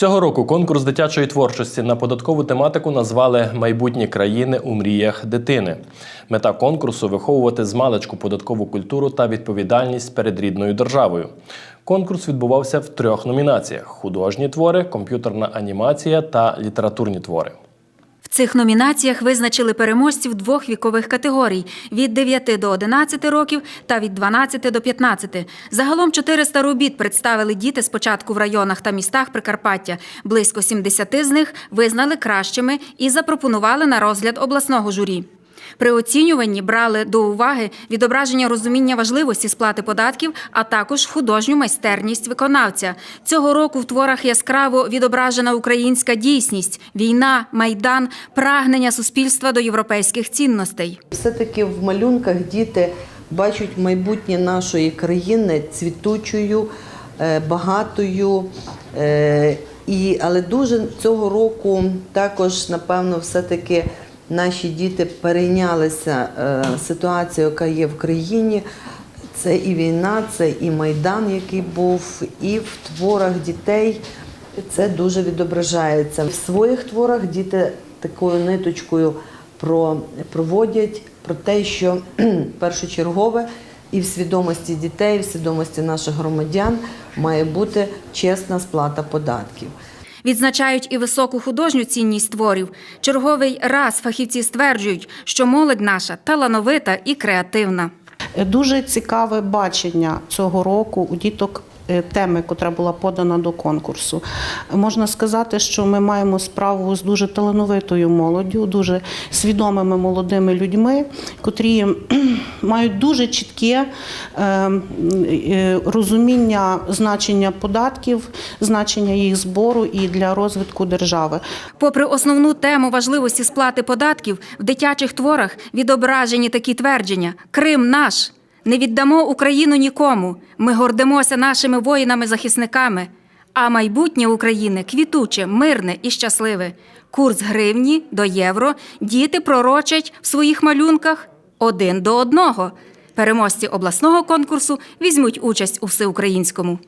Цього року конкурс дитячої творчості на податкову тематику назвали Майбутні країни у мріях дитини. Мета конкурсу виховувати з маличку податкову культуру та відповідальність перед рідною державою. Конкурс відбувався в трьох номінаціях: художні твори, комп'ютерна анімація та літературні твори. Цих номінаціях визначили переможців двох вікових категорій від 9 до 11 років та від 12 до 15. Загалом 400 робіт представили діти спочатку в районах та містах Прикарпаття. Близько 70 з них визнали кращими і запропонували на розгляд обласного журі. При оцінюванні брали до уваги відображення розуміння важливості сплати податків, а також художню майстерність виконавця. Цього року в творах яскраво відображена українська дійсність, війна, майдан, прагнення суспільства до європейських цінностей. Все-таки в малюнках діти бачать майбутнє нашої країни цвітучою, е, багатою. е, І, але дуже цього року також, напевно, все-таки наші діти перейнялися е, ситуацією, яка є в країні. Це і війна, це і майдан, який був, і в творах дітей це дуже відображається. В своїх творах діти такою ниточкою про, проводять про те, що першочергове і в свідомості дітей, і в свідомості наших громадян має бути чесна сплата податків. Відзначають і високу художню цінність творів. Черговий раз фахівці стверджують, що молодь наша талановита і креативна. Дуже цікаве бачення цього року у діток теми, котра була подана до конкурсу. Можна сказати, що ми маємо справу з дуже талановитою молоддю, дуже свідомими молодими людьми, котрі мають дуже чітке е, е, розуміння значення податків, значення їх збору і для розвитку держави. Попри основну тему важливості сплати податків, в дитячих творах відображені такі твердження: Крим наш. Не віддамо Україну нікому. Ми гордимося нашими воїнами-захисниками. А майбутнє України квітуче, мирне і щасливе. Курс гривні до євро діти пророчать в своїх малюнках один до одного. Переможці обласного конкурсу візьмуть участь у всеукраїнському.